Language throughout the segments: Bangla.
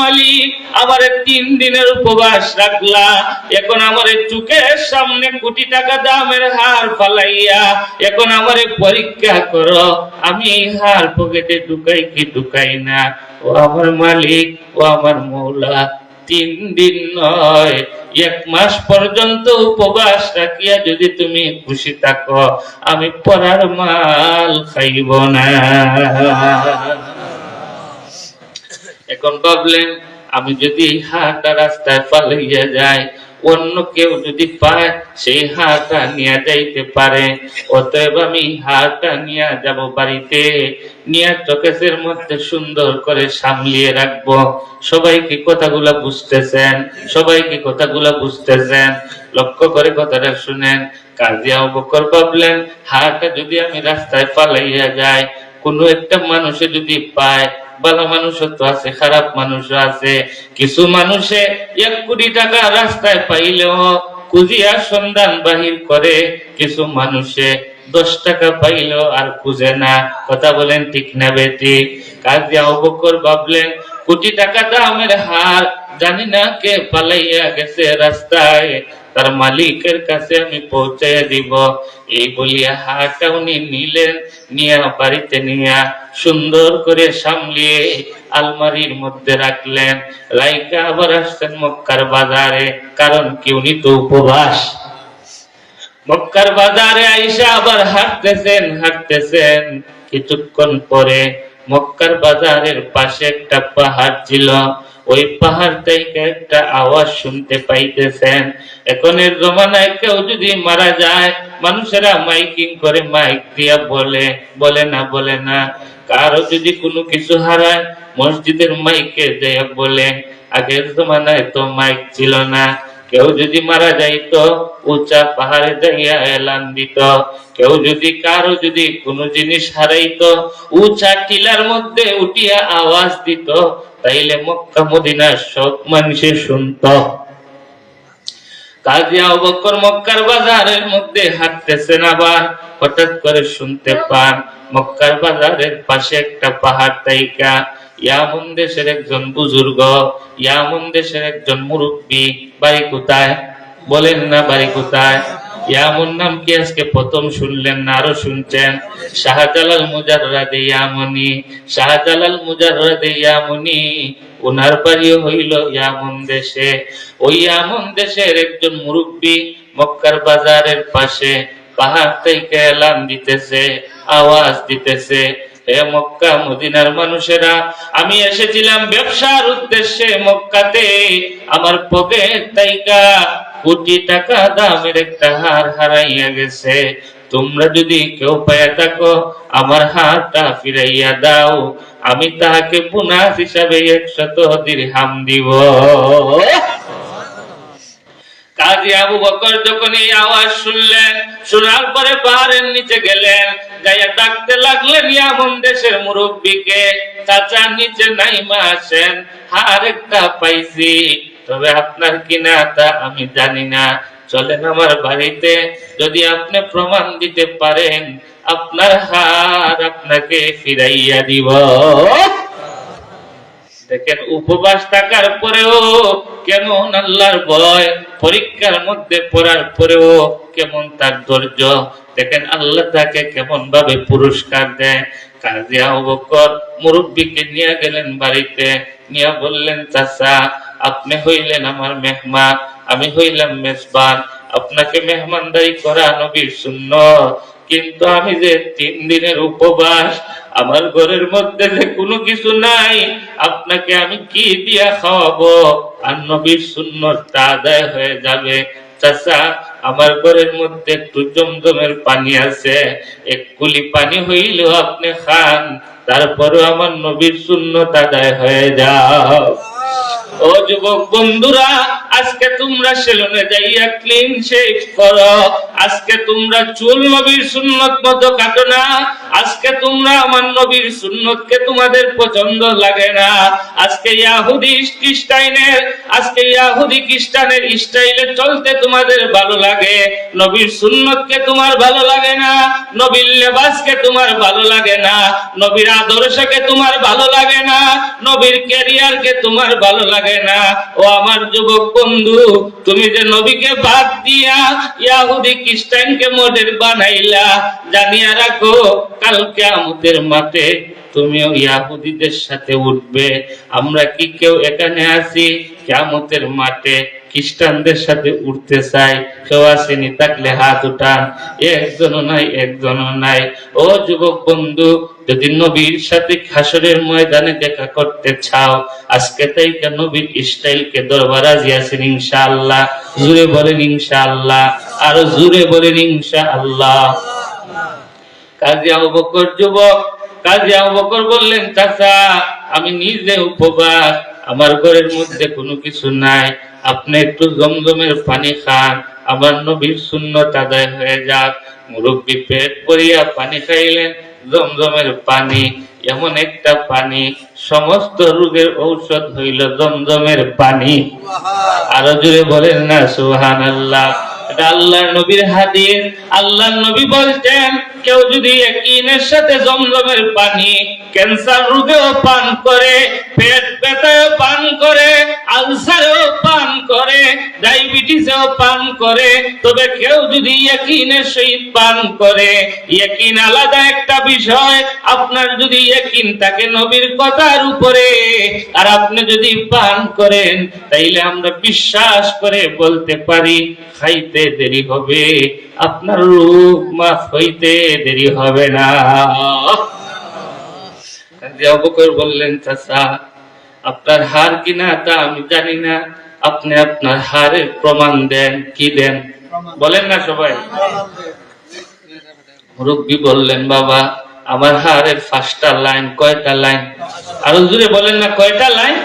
মালিক, আমার তিন দিনের উপবাস রাখলা। এখন আমার চুকের সামনে কোটি টাকা দামের হার এখন আমারে পরীক্ষা করো। আমি হার পকেটে ঢুকাই কি ঢুকাই না? ও আমার মালিক, ও আমার মৌলা, তিন দিন নয়, এক মাস পর্যন্ত উপবাস রাখিয়া যদি তুমি খুশি থাকো, আমি পরার মাল খাইব না। এখন ভাবলেন, আমি যদি এই হাটা রাস্তায় পালাইয়া যাই, অন্য কেউ যদি পায় সেই হাটা নিয়ে যাইতে পারে। অতএব আমি হাটা নিয়ে যাব বাড়িতে, নিয়ে চকেসের মধ্যে সুন্দর করে সামলিয়ে রাখব। সবাই কি কথাগুলা বুঝতেছেন? সবাই কি কথাগুলা বুঝতেছেন? লক্ষ্য করে কথাটা শুনেন। কাজিয়া বকর ভাবলেন, হাটা যদি আমি রাস্তায় পালাইয়া যাই, কোনো একটা মানুষে যদি পায় ভালো মানুষও তো আছে, খারাপ মানুষও আছে। কিছু মানুষে এক কোটি টাকা রাস্তায় পাইলেও খুঁজিয়া সন্ধান বাহির করে। কিছু মানুষে দশ টাকা পাইলেও আর খুঁজে না। কথা বলেন ঠিক না বেটি? কাজে অবকর ভাবলেন, কোটি টাকা দামের হার, জানি না কে পালাইয়া গেছে রাস্তায়। তার মালিকের কাছে আমি পৌঁছাইয়া দিব। এই বলিয়া হারটা উনি নিলেন, নিয়ে বাড়িতে নিয়ে সুন্দর করে সামলিয়ে আলমারির মধ্যে রাখলেন। রাইকা আবার আসছেন মক্কার বাজারে, কারণ কি উনি তো উপবাস। মক্কার বাজারে আইসা আবার হাঁটতেছেন হাঁটতেছেন। কিছুক্ষণ পরে মক্কার বাজারের পাশে একটা পাহাড় ছিল। ওই পাহাড় থেকে একটা আওয়াজ শুনতে পাইতেছেন। এখনের জমানায় কেউ যদি মারা যায়, মানুষেরা মাইকিং করে মাইক দিয়া বলে বলে না বলে না। কারও যদি কোনো কিছু হারায়, মসজিদের মাইকে দেয়া বলে। আগের জমানায় তো মাইক ছিল না। কেউ যদি মারা যাইতো, উঁচা পাহাড়ে যাইয়া এলান দিত। কেউ যদি, কারও যদি কোনো জিনিস হারাইতো, উঁচা টিলার মধ্যে উঠিয়া আওয়াজ দিত তাইলে মক্কা মদিনার সব মানুষে শুনতো কাজী মক্কার বাজারের মধ্যে হাঁটতেছেন আবার হঠাৎ করে শুনতে পান মক্কার বাজারের পাশে একটা পাহাড় তাইকা ইয়ামন দেশের একজন বুজুর্গ ইয়ামন দেশের একজন মুরব্বী বাড়ি কোথায় বলেন না বাড়ি কোথায় ইয়ামুন নাম কি আজকে প্রথম শুনলেন না, আরও শুনছেন? শাহজালাল শাহজালাল ওনার বাড়িও হইল ইয়ামন দেশে। ওই ইয়ামন দেশের একজন মুরব্বী মক্কার বাজারের পাশে পাহাড় থেকে এলাম দিতেছে, আওয়াজ দিতেছে হে মক্কা মদিনার মানুষেরা, আমি এসেছিলাম ব্যবসার উদ্দেশ্যে মক্কাতে, আমার পকেট তাইকা কোটি টাকা দামের একটা হার হারাইয়া গেছে। তোমরা যদি কেউ পাইয়া থাকো, আমার হাতটা ফিরাইয়া দাও। আমি তাহাকে বোনাস হিসাবে একশত দিরহাম দিব। কাজী আবু বকর যখন এই আওয়াজ শুনলেন, শোনার পরে পাহাড়ের নিচে গেলেন, যাইয়া ডাকতে লাগলেন ইয়ামন দেশের মুরব্বীকে। চাচা নিচে নাইমা আসেন, হার একটা পাইছি। তবে আপনার কিনা তা আমি জানি না। চলেন আমার বাড়িতে, যদি আপনি প্রমাণ দিতে পারেন, আপনার হার আপনাকে ফিরাইয়া দিব। দেখেন, উপবাস থাকার পরেও কেমন আল্লাহর ভয়, পরীক্ষার মধ্যে পড়ার পরেও কেমন তার ধৈর্য। দেখেন, আল্লাহ তাকে কেমন ভাবে পুরস্কার দেয়। কাজী আবু বকর মুরব্বীকে নিয়ে গেলেন বাড়িতে, নিয়ে বললেন, চাচা আপনি হইলেন আমার মেহমান, আমি হইলাম মেজবান। আপনাকে মেহমানদারি করা নবীর শূন্য কিন্তু আমি যে তিন দিনের উপবাস, আমার ঘরের মধ্যে যে কোনো কিছু নাই, আপনাকে আমি কি দিয়া খাওয়াবো? আর নবীর সুন্নতটা আদায় হয়ে যাবে। চাচা, আমার ঘরের মধ্যে একটু জমজমের পানি আছে। এক কুলি পানি হইলেও আপনি খান তারপরে আমার নবীর সুন্নত আদায় হয়ে যাও। ও যুবক বন্ধুরা, আজকে তোমরা সেলুনে যাইয়া ক্লিন শেভ করো। আজকে তোমরা চুল নবীর সুন্নত মতো কাটো না। আজকে তোমরা আমার নবীর সুন্নতকে তোমাদের পছন্দ লাগে না। আজকে ইয়াহুদি খ্রিস্টাইনের, আজকে ইয়াহুদি খ্রিস্টানের স্টাইলে চলতে তোমাদের ভালো লাগে। নবীর সুন্নতকে তোমার ভালো লাগে না, নবীর লেবাসকে তোমার ভালো লাগে না, নবীর আদর্শকে তোমার ভালো লাগে না, নবীর ক্যারিয়ারকে তোমার ভালো লাগে না। ও আমার যুবক বন্ধু, তুমি যে নবীকে বাদ দিয়া ইয়াহুদি খ্রিস্টানকে মডেল বানাইলা, জানিয়া রাখো কাল কিয়ামতের মাঠে তুমিও ইয়াহুদিদের সাথে উঠবে। আমরা কি কেউ এখানে আছি? কিয়ামতের মাঠে খ্রিস্টানদের সাথে উঠতে চাই। কেউ আসেনি থাকলে হাত উঠান। একজনও নাই একজনও নাই। ও যুবক বন্ধু, যদি নবীর সাথে হাসরের ময়দানে দেখা করতে চাও, আজকে তাই নবীর স্টাইলকে দরবার রাজি আছেন ইনশাআল্লাহ। জুড়ে বলেন ইনশাআল্লাহ। আরও জুড়ে বলেন ইনশাআল্লাহ। কাজী আবু বকর যুবক, কাজী আবু বকর বললেন, চাচা, আমি নিজে উপবাস, আমার ঘরের মধ্যে কোনো কিছু নাই। আপনি একটু জমজমের পানি খান, আমার নবীর শূন্যত আদায় হয়ে যাক। মুরব্বী পেট করিয়া পানি খাইলেন, জমজমের পানি, এমন একটা পানি, সমস্ত রোগের ঔষধ হইল জমজমের পানি। আরও জুড়ে বলেন না সুহান আল্লাহ এটা আল্লাহর নবীর হাদিস। আল্লাহর নবী বলতেন কেউ যদি একিনের সাথে জমজমের পানি ক্যান্সার রোগেও পান করে পেট ব্যথায় পান করে আলসারেও পান করে ডায়াবেটিসেও পান করে তবে কেউ যদি একিনের সহিত পান করে একিন আলাদা একটা বিষয় আপনার যদি একিন থাকে নবীর কথার উপরে আর আপনি যদি পান করেন তাইলে আমরা বিশ্বাস করে বলতে পারি খাইতে দেরি হবে আপনার রূপ মাফ হইতে দেরি হবে না। বললেন চাচা আপনার হার কিনা তা আমি জানি না। আপনি আপনার হারের প্রমাণ দেন, কি দেন? বলেন না সবাই। মুরব্বী বললেন, বাবা, আমার হারের পাঁচটা লাইন, কয়টা লাইন? আরও জুড়ে বলেন না, কয়টা লাইন?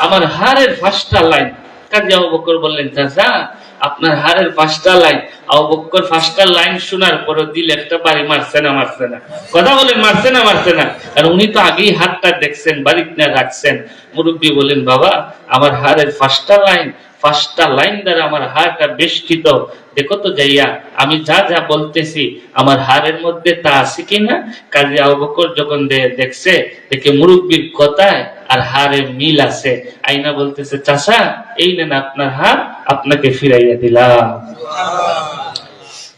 আমার হারের পাঁচটা লাইন। কাজী আবু বকর বললেন, চাচা আপনার হারের পাঁচটা লাইন, আবু বকর পাঁচটা লাইন শোনার পরে দিল একটা বাড়ি মারছে না মারছে না। কথা বলেন মারছে না মারছে না। কারণ উনি তো আগেই হাতটা দেখছেন বাড়িতে না রাখছেন। মুরব্বী বলেন, বাবা, আমার হারের পাঁচটা লাইন পাঁচটা লাইন দ্বারা আমার হাড়টা বেষ্টিত। দেখো তো যাইয়া, আমি যা যা বলতেছি, আমার হারের মধ্যে তা আছে কিনা? কাজে আবু বকর যখন দেখছে, দেখে মুরব্বীর কথায় আর হাড়ের মিল আছে। আইনা বলতেছে চাষা এই নেন আপনার হাড়, আপনাকে ফিরাইয়া দিলাম।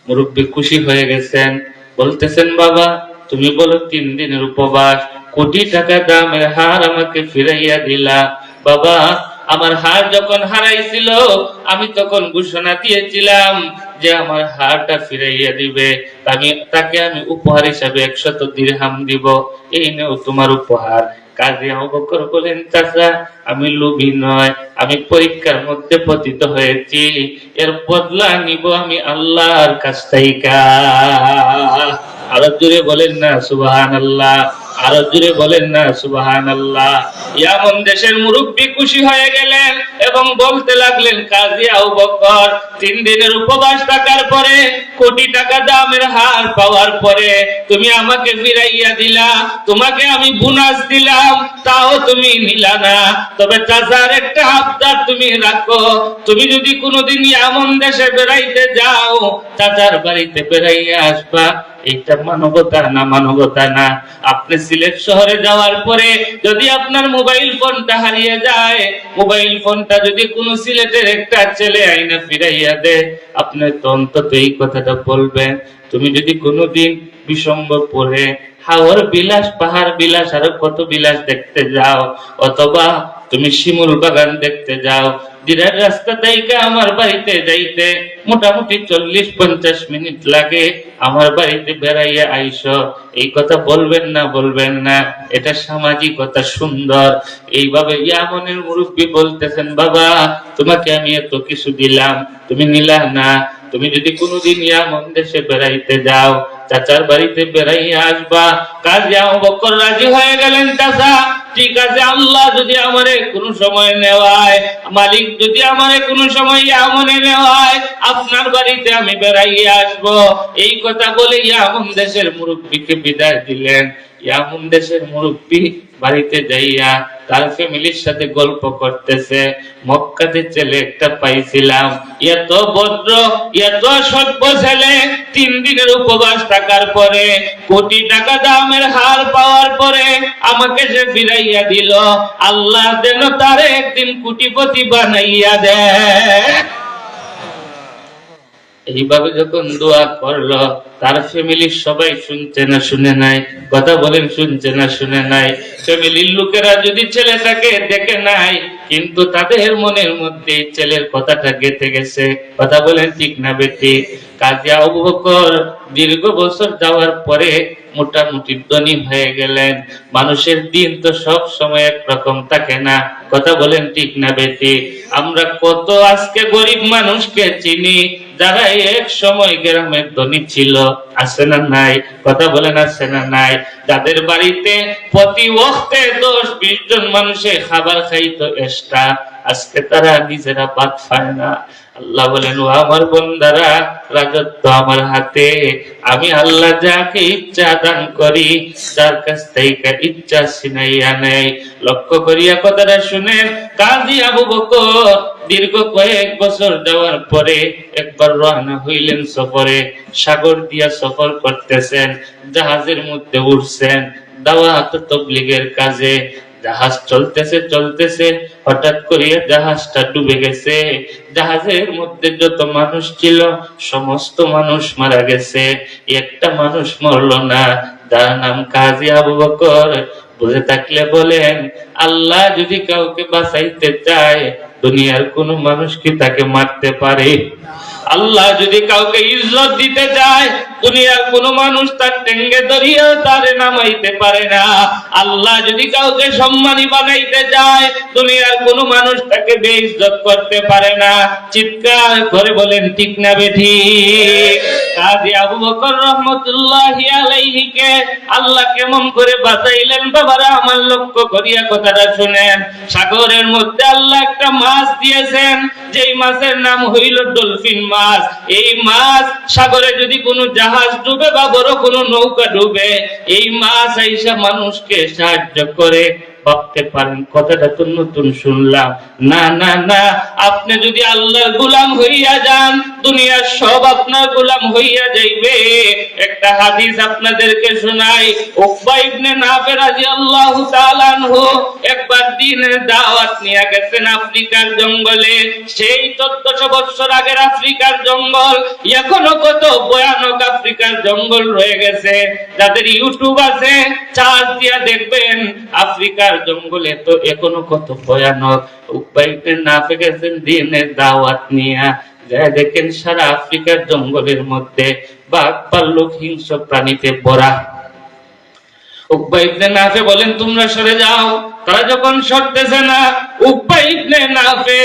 মুরব্বী খুশি হয়ে গেছেন। বলতেছেন, বাবা, তুমি বলো তিন দিনের উপবাস, কোটি টাকা দামের হার আমাকে ফিরাইয়া দিলা। বাবা, আমার হার যখন হারাইছিল, আমি তখন ঘোষণা দিয়েছিলাম যে আমার হারটা ফিরাইয়া দিবে। তাকে আমি উপহার হিসাবে একশত দিরহাম দিব। এই নেও তোমার উপহার। কাজী অবকর বলেন চাচা। আমি লোভী নয়, আমি পরীক্ষার মধ্যে পতিত হয়েছি। এর বদলা নিব আমি আল্লাহর কাছ থেকে। আরও জুড়ে বলেন না সুবাহ আল্লাহ আরও জোরে বলেন না সুবাহান ইয়ামন দেশের মুরব্বী খুশি হয়ে গেলেন এবং বলতে লাগলেন, কাজী বকর, তিন দিনের উপবাস থাকার পরে, কোটি টাকা দামের হার পাওয়ার পরে তুমি আমাকে ফিরাইয়া দিলা, তোমাকে আমি বোনাস দিলাম, তাও তুমি নিলা না। তবে চাচার একটা আবদার তুমি রাখো, তুমি যদি কোনোদিন এমন দেশে বেড়াইতে যাও, চাচার বাড়িতে বেড়াইয়া আসবা। এটা মানবতা না মানবতা না। আপনি সিলেট শহরে যাওয়ার পরে যদি আপনার মোবাইল ফোনটা হারিয়ে যায়, মোবাইল ফোনটা যদি কোনো সিলেটের একটা ছেলে আইনা ফিরাইয়া দেয়, আপনি তো অন্তত এই কথাটা বলবেন। তুমি যদি কোনোদিন বিসম্বরপুরে হাওর বিলাস, পাহাড় বিলাস, আরও কত বিলাস দেখতে যাও, অথবা তুমি শিমুল বাগান দেখতে যাও দিনের রাস্তা থেকে আমার বাড়িতে যাইতে মোটামুটি চল্লিশ পঞ্চাশ মিনিট লাগে। আমার বাড়িতে বেড়াইয়া আইস। এই কথা বলবেন না বলবেন না। এটা সামাজিকতা সুন্দর। এইভাবে ইয়ামনের মুরব্বী বলতেছেন, বাবা, তোমাকে আমি এত কিছু দিলাম। তুমি নিলা না। তুমি যদি কোনোদিন ইয়ামন দেশে বেড়াইতে যাও, চাচার বাড়িতে বেড়াইয়া আসবা। কাজী আবু বকর রাজি হয়ে গেলেন, চাচা। ঠিক আছে, আল্লাহ যদি আমারে কোনো সময় নেওয়ায়, মালিক যদি আমারে কোনো সময় আমনে নেওয়ায়, আপনার বাড়িতে আমি বেড়াইয়া আসব। এই কথা বলে ইয়ামন দেশের মুরব্বীকে বিদায় দিলেন। ইয়ামন দেশের মুরব্বী বাড়িতে যাইয়া তার ফ্যামিলির সাথে গল্প করতেছে। মক্কাতে ছেলে একটা পাইছিলাম। এত ভদ্র এত সভ্য ছেলে। তিন দিনের উপবাস থাকার পরে, কোটি টাকা দামের হার পাওয়ার পরে আমাকে সে ফিরাইয়া দিল, আল্লাহ যেন তার একদিন কোটিপতি বানাইয়া দেয়। এইভাবে যখন দোয়া করল, তার ফ্যামিলির সবাই শুনছে না, শুনে নাই। কথা বলেন, শুনছে না, শুনে নাই। ফ্যামিলির লোকেরা যদি ছেলেটাকে দেখে নাই, কিন্তু তাদের মনের মধ্যে ছেলের কথাটা গেঁথে গেছে। কথা বলেন ঠিক না বেটি কাজী আবু দীর্ঘ বছর যাওয়ার পরে মোটামুটি ধনী হয়ে গেলেন। মানুষের দিন তো সব সময় একরকম থাকে না। কথা বলেন ঠিক না বেটি আমরা কত আজকে গরিব মানুষকে চিনি যারা এক সময় গ্রামের ধনী ছিল, আছে না নাই? কথা বলেন, আছে না নাই? যাদের বাড়িতে প্রতি ওখতে দশ, বিশ জন মানুষে খাবার খাইতো এক্সট্রা আজকে তারা নিজেরা ভাত খায় না। আল্লাহ বলেন ও আমার বন্দারা রাজত্ব আমার হাতে। আমি আল্লাহ যাকে ইচ্ছা দান করি যার কাছ থেকে ইচ্ছা ছিনাইয়া নেই। লক্ষ্য করিয়া কথাটা শুনেন কাজী আবু বকর দীর্ঘ কয়েক বছর যাওয়ার পরে একবার রওনা হইলেন সফরে। সাগর দিয়া সফর করতেছেন, জাহাজের মধ্যে উঠছেন, দাওয়াত তবলিগের কাজে। জাহাজ চলতেছে চলতেছে, হঠাৎ করে জাহাজটা ডুবে গেছে। জাহাজের মধ্যে যত মানুষ ছিল, সমস্ত মানুষ মারা গেছে। একটা মানুষ মরলো না, যার নাম কাজী আবু বকর। বুঝে থাকলে বলেন, আল্লাহ যদি কাউকে বাঁচাইতে চায়, দুনিয়ার কোন মানুষ কি তাকে মারতে পারে? আল্লাহ যদি কাউকে ইজ্জত দিতে চায় দুনিয়ার কোন মানুষ তার টেঙ্গে ধরিয়া তারে নামাইতে পারে না। আল্লাহ যদি কাউকে সম্মানী বানাইতে চায়, দুনিয়ার কোন মানুষ তাকে বেইজ্জত করতে পারে না। চিৎকার করে বলেন, ঠিক না বেঠি? কাজী আবু বকর রহমতুল্লাহি আলাইহিকে আল্লাহ কেমন করে বাঁচাইলেন? বাবারা, আমার লক্ষ্য করিয়া কথাটা শুনেন। সাগরের মধ্যে আল্লাহ একটা মাছ দিয়েছেন। যেই মাছের নাম হইল ডলফিন মাছ। এই মাছ সাগরে যদি কোনো জাহাজ ডুবে বা বড় কোনো নৌকা ডুবে এই মাছ আইসা মানুষকে সাহায্য করে। ভাবতে পারেন, কথাটা তো নতুন শুনলাম। না না না, আপনি যদি আল্লাহর গোলাম হইয়া যান, দুনিয়ার সব আপনার গোলাম হইয়া যাইবে। একটা হাদিস আপনাদেরকে শোনাই, উকবা ইবনে নাফে রাদিয়াল্লাহু তাআলা আনহু একবার দিনের দাওয়াত নিয়ে গেছেন আফ্রিকার জঙ্গলে। সেই 1400 বছর আগের আফ্রিকার জঙ্গল, এখনও কত ভয়ানক আফ্রিকার জঙ্গল রয়ে গেছে। যাদের ইউটিউব আছে, চার্জ দিয়া দেখবেন, আফ্রিকার জঙ্গলে তো এখনও কত ভয়ানক। উপায় না গেছেন দিনের দাওয়াত নিয়া। যা দেখেন সারা আফ্রিকার জঙ্গলের মধ্যে বাঘ পাল্লুক হিংস্র প্রাণীতে ভরা। ইবনে নাফে বলেন, তোমরা সরে যাও। তারা যখন সরতেছে না উকবা ইবনে নাফে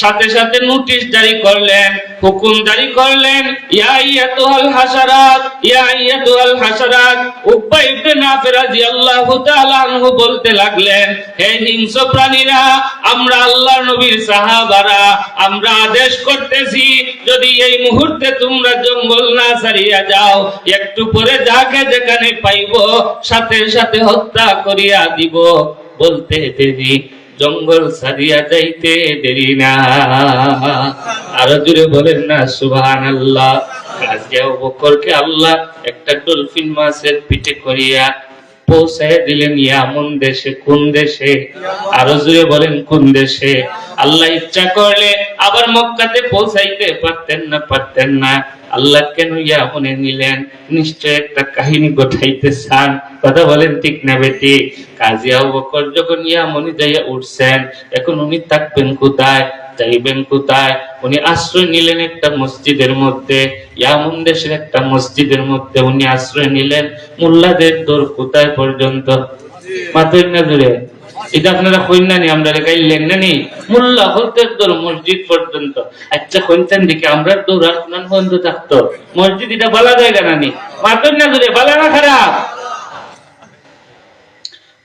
সাথে সাথে নোটিশ জারি করলেন, হুকুম জারি করলেন, ইয়া ইয়াতুহাল হাসারাত, ইয়া ইয়াতুহাল হাসারাত। উকবা ইবনে নাফে রাদিয়াল্লাহু তাআলা আনহু বলতে লাগলেন, হে হিংস্র প্রাণীরা, আমরা আল্লাহর নবীর সাহাবারা, আমরা আদেশ করতেছি, যদি এই মুহূর্তে তোমরা জঙ্গল না ছাড়িয়া যাও, একটু পরে যাকে যেখানে পাইবো, সাথে সাথে হত্যা করিয়া দিব। বলতে দেরি, জঙ্গল সারিয়া যাইতে দেরি না। আরও জুড়ে বলেন না সুভান আল্লাহ আজকে বকরকে আল্লাহ একটা ডলফিন মাছের পিঠে করিয়া পৌঁছায় দিলেন ইয়ামন দেশে কোন দেশে। আরও জুড়ে বলেন কোন দেশে। আল্লাহ ইচ্ছা করলে আবার মক্কাতে পৌঁছাইতে পারতেন না পারতেন না। আল্লাহ কেন ইয়ামনে নিলেন? নিশ্চয় একটা কাহিনী গোঠাইতে চান। কথা বলেন ঠিক না, বেটি? কাজী আবু বকর যখন ইয়ামনি যাইয়া উঠছেন, এখন উনি থাকবেন কোথায়? যাইবেন কোথায়? উনি আশ্রয় নিলেন একটা মসজিদের মধ্যে, ইয়ামন দেশের একটা মসজিদের মধ্যে উনি আশ্রয় নিলেন। মোল্লাদের দৌর কোথায় পর্যন্ত? মাথের না, আমরা মসজিদ পর্যন্ত। আচ্ছা থাকতো? মসজিদ এটা না খারাপ?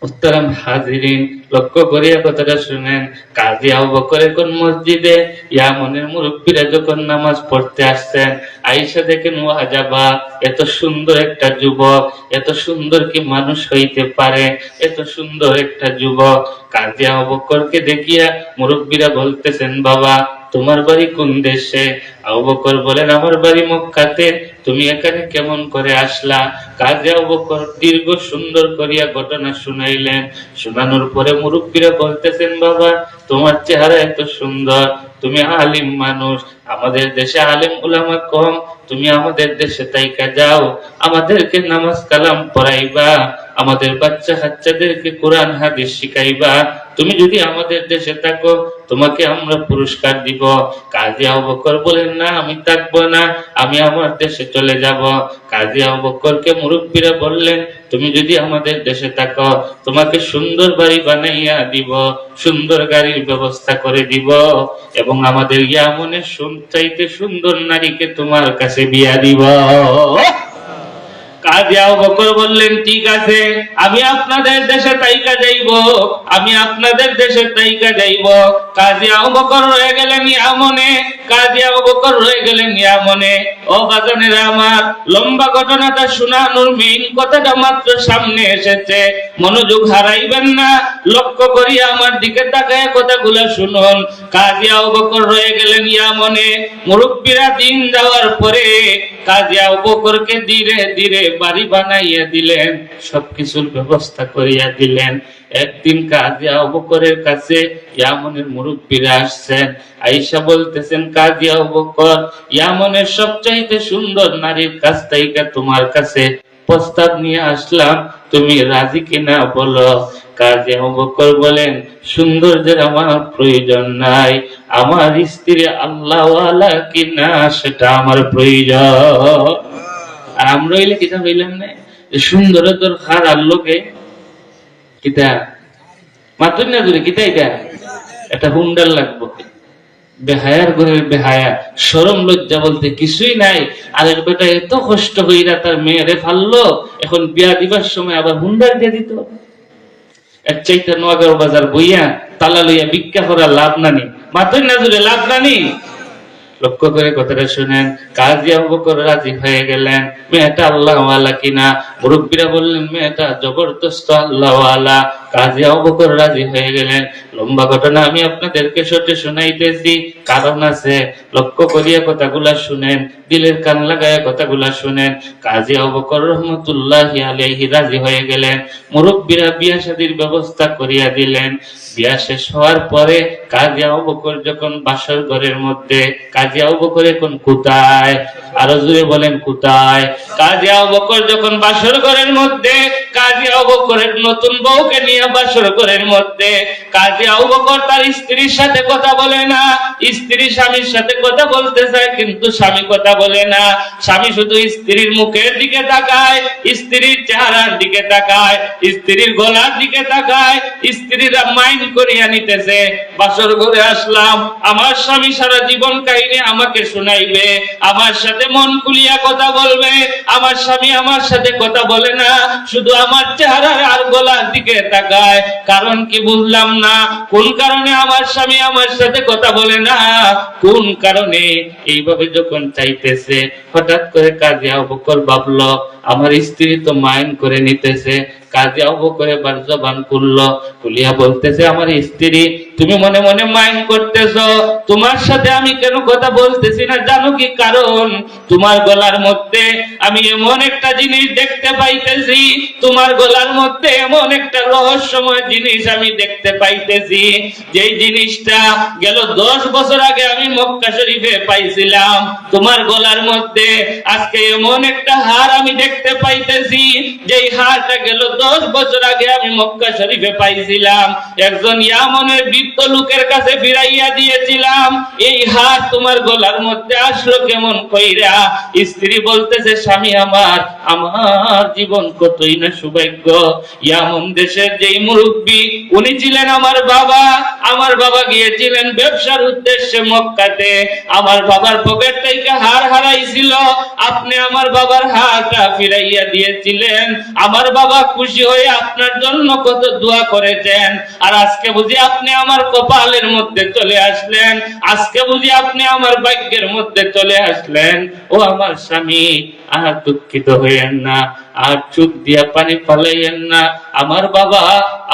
উত্তরাম হাজিরিন, লক্ষ্য করিয়া কথাটা শুনেন, কাজী আবু বকর এখন মসজিদে? ইয়ামনের মুরব্বীরা যখন নামাজ পড়তে আসছেন আইসা দেখেন ওয়াজাবা এত সুন্দর একটা যুবক, এত সুন্দর কি মানুষ হইতে পারে? এত সুন্দর একটা যুবক। কাজী আবু বকরকে দেখিয়া মুরব্বীরা বলতেছেন, বাবা তোমার বাড়ি কোন দেশে? আবু বকর বলেন, আমার বাড়ি মক্কাতে। তুমি এখানে কেমন করে আসলা? কাজে আবু বকর দীর্ঘ সুন্দর করিয়া ঘটনা শুনাইলেন। শোনানোর পরে মুরব্বীরা বলতেছেন, বাবা, তোমার চেহারা এত সুন্দর। তুমি আলিম মানুষ। আমাদের দেশে আলিম উলামা কম। তুমি আমাদের দেশে তাইকা যাও। আমাদেরকে নামাজ কালাম পড়াইবা। আমাদের বাচ্চা কাচ্চাদেরকে কোরআন, হাদিস শিখাইবা। তুমি যদি আমাদের দেশে থাকো, তোমাকে আমরা পুরস্কার দিব। কাজী আবু বকর বলেন, না, আমি থাকব না, আমি আমার দেশে চলে যাব। কাজী আবু বকরকে মুরব্বীরা বললেন, তুমি যদি আমাদের দেশে থাকো, তোমাকে সুন্দর বাড়ি বানাইয়া দিব, সুন্দর গাড়ির ব্যবস্থা করে দিব এবং আমাদের ইয়ামনের চাইতে সুন্দর নারীকে তোমার কাছে বিয়া দিব। বললেন, ঠিক আছে, আমি আপনাদের দেশে তাইকা যাইব, আমি আপনাদের দেশে তাইকা যাইব। কাজী বকর রয়ে গেলেন ইয়ামনে কাজী বকর রয়ে গেলেন ইয়ামনে। ও আমার, লম্বা ঘটনাটা শোনানোর মেইন কথাটা মাত্র সামনে এসেছে। মনোযোগ হারাইবেন না, লক্ষ্য করি আমার দিকে তাকায় কথাগুলো শুনুন। কাজী আবু বকর রয়ে গেলেন ইয়ামনে, মুরব্বীরা দিন যাওয়ার পরে কাজী আবু বকরকে ধীরে ধীরে বাড়ি বানাইয়া দিলেন, সবকিছুর ব্যবস্থা করিয়া দিলেন। একদিন কাজিয়া অবকরের কাছে ইয়ামনের মুরব্বীরা আসছেন আইসা বলতেছেন, কাজিয়া অবকর বকর ইয়ামনের সবচাইতে সুন্দর নারীর কাছ থেকে তোমার কাছে প্রস্তাব নিয়ে আসলাম তুমি রাজি কিনা বলো? কাজী আবু বকর বলেন, সৌন্দর্যের আমার প্রয়োজন নাই। আমার স্ত্রী আল্লাহওয়ালা কিনা সেটা আমার প্রয়োজন। আর আমরা হইলে কিতা হইলাম না? সুন্দর তোর খারাপ লোকে, কিতা? মাতুন না কিতা এটা? একটা হুন্ডার লাগবো। বেহায়ার ঘরের বেহায়া সরম লজ্জা বলতে কিছুই নাই। আর এক বেটা এত কষ্ট হইরা তার মেয়েরে ফাললো, এখন বিয়া দিবার সময় আবার হুন্ডার দিয়ে দিত। এক চাইতে নোয়াগাঁও বাজার বইয়া তালা লইয়া ভিক্ষা করা লাভ নানি। মাতুন না দূরে লাভ নানি। লক্ষ্য করে কথাটা শুনেন, কাজী আবু বকর রাজি হয়ে গেলেন। মেয়েটা আল্লাহওয়ালা কিনা? মুরব্বীরা বললেন, মেয়েটা জবরদস্ত আল্লাহওয়ালা। কাজী আবু বকর রাজি হয়ে গেলেন। লম্বা ঘটনা আমি আপনাদেরকে সটে শোনাইতেছি। কারণ আছে, লক্ষ্য করিয়া কথাগুলা শুনেন, দিলের কান লাগায় কথাগুলা শুনেন। কাজী আবু বকর রহমতুল্লাহ আলাইহি রাজি হয়ে গেলেন। মুরব্বীরা বিয়া শাদীর ব্যবস্থা করিয়া দিলেন। বিয়া শেষ হওয়ার পরে কাজী অবকর যখন বাসর ঘরের মধ্যে, কাজী অবকর এখন কোথায়? আরও জুড়ে বলেন, কোথায়? কাজী অবকর যখন বাসর ঘরের মধ্যে কাজী আবু বকরের নতুন বউকে নিয়ে মধ্যে। কাজী আবু বকর তার স্ত্রীর সাথে কথা বলে না। স্ত্রী স্বামীর সাথে কথা বলতে চায়, কিন্তু স্বামী কথা বলে না। স্বামী শুধু স্ত্রীর মুখের দিকে তাকায়, স্ত্রীর চেহারার দিকে তাকায়, স্ত্রীর গলার দিকে তাকায়, স্ত্রীরা মাইন্ড করিয়া নিতেছে, বাসর ঘরে আসলাম, আমার স্বামী সারা জীবন কাহিনী আমাকে শুনাইবে, আমার সাথে মন খুলিয়া কথা বলবে, আমার স্বামী আমার সাথে কথা বলে না, শুধু আমার চেহারার আর গলার দিকে তাকায়। কারণ কি বুঝলাম না? কোন কারণে আমার স্বামী আমার সাথে কথা বলে না? কোন কারণে? এইভাবে যখন চাইতেছে, হঠাৎ করে কাজে অবকর ভাবলো, আমার স্ত্রী তো মায়ন করে নিতেছে। কাজে অবকরে বার জবান খুললো খুলিয়া বলতেছে, আমার স্ত্রী, তুমি মনে মনে মাইন্ড করতেছো। তোমার সাথে আমি কেন কথা বলতেছি না? জানো কি কারণ? তোমার গলার মধ্যে আমি এমন একটা জিনিস দেখতে পাইতেছি। তোমার গলার মধ্যে এমন একটা রহস্যময় জিনিস আমি দেখতে পাইতেছি। যেই জিনিসটা গেল দশ বছর আগে আমি মক্কা শরীফে পাইছিলাম। তোমার গলার মধ্যে আজকে এমন একটা হার আমি দেখতে পাইতেছি। যেই হারটা গেল দশ বছর আগে আমি মক্কা শরীফে পাইছিলাম। একজন ইয়ামনের বৃত্ত লোকের কাছে ফিরাইয়া দিয়েছিলাম, এই হার তোমার গলার মধ্যে আসলো কেমন কইরা? স্ত্রী বলতেছে, স্বামী আমার আমার জীবন কতই না সৌভাগ্য। ইয়ামন দেশের যেই মুরব্বী, উনি ছিলেন আমার বাবা। আমার বাবা গিয়েছিলেন ব্যবসার উদ্দেশ্যে মক্কাতে। আমার বাবার পকেট থেকে হার হারাইছিল। আপনি আমার বাবার হারটা ফিরাইয়া দিয়েছিলেন। আমার বাবা খুশি খুশি হয়ে আপনার জন্য কত দোয়া করেছেন। আর আজকে বুঝি আপনি আমার কপালের মধ্যে চলে আসলেন। আজকে বুঝি আপনি আমার ভাগ্যের মধ্যে চলে আসলেন। ও আমার স্বামী, আর দুঃখিত হইয়েন না, আর চুপ দিয়া পানি ফালাইয়েন না। আমার বাবা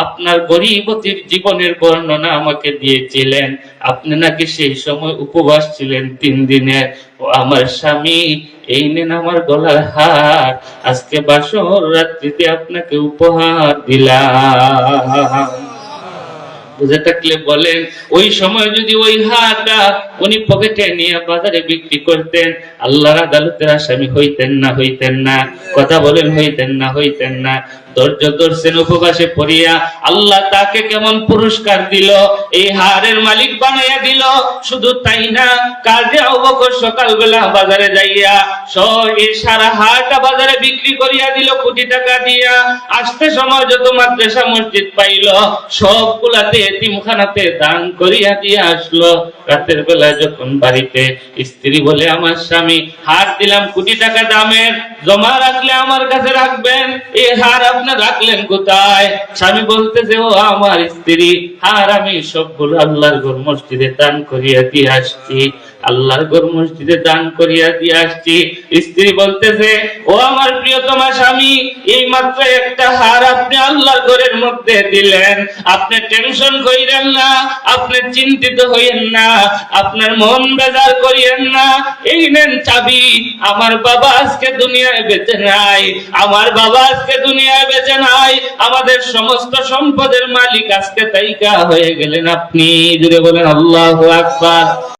আপনার গরিবতির জীবনের বর্ণনা আমাকে দিয়েছিলেন। আপনি নাকি সেই সময় উপবাস ছিলেন তিন দিনের। ও আমার স্বামী এই নেন আমার গলার হার। আজকে বাসর রাত্রিতে আপনাকে উপহার দিলাম। বুঝে থাকলে বলেন? ওই সময় যদি ওই হাটা উনি পকেটে নিয়ে বাজারে বিক্রি করতেন, আল্লাহর আদালতের আসামি হইতেন না হইতেন না। কথা বলেন, হইতেন না হইতেন না। ধৈর্য উপবাসে পড়িয়া আল্লাহ তাকে কেমন পুরস্কার দিল, এই হারের মালিক বানাইয়া দিল। শুধু তাই না, কাজে অবকর সকালবেলা বাজারে যাইয়া সারা হারটা বাজারে বিক্রি করিয়া দিল কোটি টাকা দিয়া। আসতে সময় যত মাদ্রাসা মসজিদ পাইল, সবগুলাতে এতিমখানাতে দান করিয়া দিয়ে আসলো। রাতের বেলা যখন বাড়িতে স্ত্রী বলে, আমার স্বামী, হার দিলাম কোটি টাকা দামের। জমা রাখলে আমার কাছে রাখবেন, এ হার আপনি রাখলেন কোথায়? স্বামী বলতেছে, ও আমার স্ত্রী, হার আমি সবগুলো আল্লাহর ঘর মসজিদে দান করিয়া দিয়ে আসছি। আল্লাহর ঘর মসজিদে দান করিয়া দিয়ে আসছি। স্ত্রী বলতেছে, ও আমার প্রিয়তমা স্বামী এই মাত্র একটা হার আপনি আল্লাহর মধ্যে দিলেন। আপনি টেনশন করিলেন না, আপনি চিন্তিত হইয়েন না, আপনার মন বেজার করিয়েন না। এই নেন চাবি, আমার বাবা আজকে দুনিয়ায় বেঁচে নাই, আমার বাবা আজকে দুনিয়ায় বেঁচে নাই, আমাদের সমস্ত সম্পদের মালিক আজকে তাইকা হয়ে গেলেন আপনি। জুড়ে বলেন, আল্লাহু